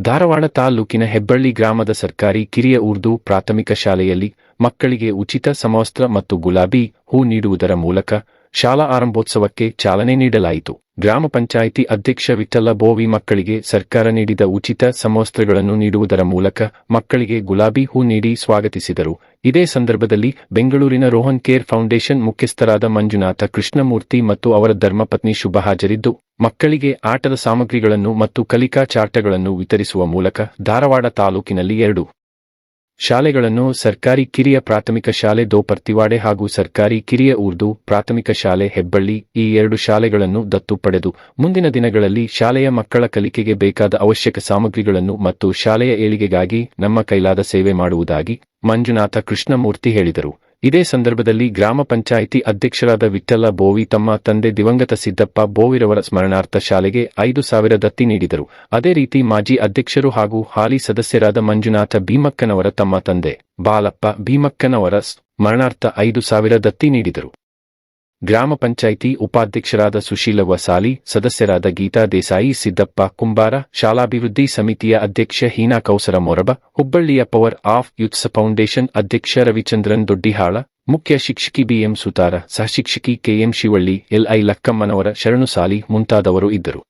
ಧಾರವಾಡ ತಾಲೂಕಿನ ಹೆಬ್ಬಳ್ಳಿ ಗ್ರಾಮದ ಸರ್ಕಾರಿ ಕಿರಿಯ ಉರ್ದು ಪ್ರಾಥಮಿಕ ಶಾಲೆಯಲ್ಲಿ ಮಕ್ಕಳಿಗೆ ಉಚಿತ ಸಮವಸ್ತ್ರ ಮತ್ತು ಗುಲಾಬಿ ಹೂ ನೀಡುವುದರ ಮೂಲಕ ಶಾಲಾ ಆರಂಭೋತ್ಸವಕ್ಕೆ ಚಾಲನೆ ನೀಡಲಾಯಿತು. ಗ್ರಾಮ ಪಂಚಾಯಿತಿ ಅಧ್ಯಕ್ಷ ವಿಠಲ ಬೋವಿ ಮಕ್ಕಳಿಗೆ ಸರ್ಕಾರ ನೀಡಿದ ಉಚಿತ ಸಮವಸ್ತ್ರಗಳನ್ನು ನೀಡುವುದರ ಮೂಲಕ ಮಕ್ಕಳಿಗೆ ಗುಲಾಬಿ ಹೂ ನೀಡಿ ಸ್ವಾಗತಿಸಿದರು. ಇದೇ ಸಂದರ್ಭದಲ್ಲಿ ಬೆಂಗಳೂರಿನ ರೋಹನ್ ಕೇರ್ ಫೌಂಡೇಶನ್ ಮುಖ್ಯಸ್ಥರಾದ ಮಂಜುನಾಥ ಕೃಷ್ಣಮೂರ್ತಿ ಮತ್ತು ಅವರ ಧರ್ಮಪತ್ನಿ ಶುಭ ಹಾಜರಿದ್ದು, ಮಕ್ಕಳಿಗೆ ಆಟದ ಸಾಮಗ್ರಿಗಳನ್ನು ಮತ್ತು ಕಲಿಕಾ ಚಾರ್ಟಗಳನ್ನು ವಿತರಿಸುವ ಮೂಲಕ ಧಾರವಾಡ ತಾಲೂಕಿನಲ್ಲಿ ಎರಡು ಶಾಲೆಗಳನ್ನು ಸರ್ಕಾರಿ ಕಿರಿಯ ಪ್ರಾಥಮಿಕ ಶಾಲೆ ದೋಪರ್ತಿವಾಡೆ ಹಾಗೂ ಸರ್ಕಾರಿ ಕಿರಿಯ ಉರ್ದು ಪ್ರಾಥಮಿಕ ಶಾಲೆ ಹೆಬ್ಬಳ್ಳಿ ಈ ಎರಡು ಶಾಲೆಗಳನ್ನು ದತ್ತು ಪಡೆದು ಮುಂದಿನ ದಿನಗಳಲ್ಲಿ ಶಾಲೆಯ ಮಕ್ಕಳ ಕಲಿಕೆಗೆ ಬೇಕಾದ ಅವಶ್ಯಕ ಸಾಮಗ್ರಿಗಳನ್ನು ಮತ್ತು ಶಾಲೆಯ ಏಳಿಗೆಗಾಗಿ ನಮ್ಮ ಕೈಲಾದ ಸೇವೆ ಮಾಡುವುದಾಗಿ ಮಂಜುನಾಥ ಕೃಷ್ಣಮೂರ್ತಿ ಹೇಳಿದರು. ಇದೇ ಸಂದರ್ಭದಲ್ಲಿ ಗ್ರಾಮ ಪಂಚಾಯಿತಿ ಅಧ್ಯಕ್ಷರಾದ ವಿಠ್ಠಲ ಬೋವಿ ತಮ್ಮ ತಂದೆ ದಿವಂಗತ ಸಿದ್ದಪ್ಪ ಬೋವಿರವರ ಸ್ಮರಣಾರ್ಥ ಶಾಲೆಗೆ ಐದು ಸಾವಿರ ದತ್ತಿ ನೀಡಿದರು. ಅದೇ ರೀತಿ ಮಾಜಿ ಅಧ್ಯಕ್ಷರು ಹಾಗೂ ಹಾಲಿ ಸದಸ್ಯರಾದ ಮಂಜುನಾಥ ಭೀಮಕ್ಕನವರ ತಮ್ಮ ತಂದೆ ಬಾಲಪ್ಪ ಭೀಮಕ್ಕನವರ ಸ್ಮರಣಾರ್ಥ ಐದು ಸಾವಿರ ದತ್ತಿ ನೀಡಿದರು. ಗ್ರಾಮ ಪಂಚಾಯಿತಿ ಉಪಾಧ್ಯಕ್ಷರಾದ ಸುಶೀಲ ವಸಾಲಿ, ಸದಸ್ಯರಾದ ಗೀತಾ ದೇಸಾಯಿ, ಸಿದ್ದಪ್ಪ ಕುಂಬಾರ, ಶಾಲಾಭಿವೃದ್ಧಿ ಸಮಿತಿಯ ಅಧ್ಯಕ್ಷ ಹೀನಾ ಕೌಸರ ಮೊರಬ, ಹುಬ್ಬಳ್ಳಿಯ ಪವರ್ ಆಫ್ ಯುತ್ಸ ಫೌಂಡೇಶನ್ ಅಧ್ಯಕ್ಷ ರವಿಚಂದ್ರನ್ ದೊಡ್ಡಿಹಾಳ, ಮುಖ್ಯ ಶಿಕ್ಷಕಿ ಬಿಎಂ ಸುತಾರ ಸಹಶಿಕ್ಷಕಿ ಕೆಎಂ ಶಿವಳ್ಳಿ, ಎಲ್ಐ ಲಕ್ಕಮ್ಮನವರ ಶರಣು ಸಾಲಿ ಮುಂತಾದವರು ಇದ್ದರು.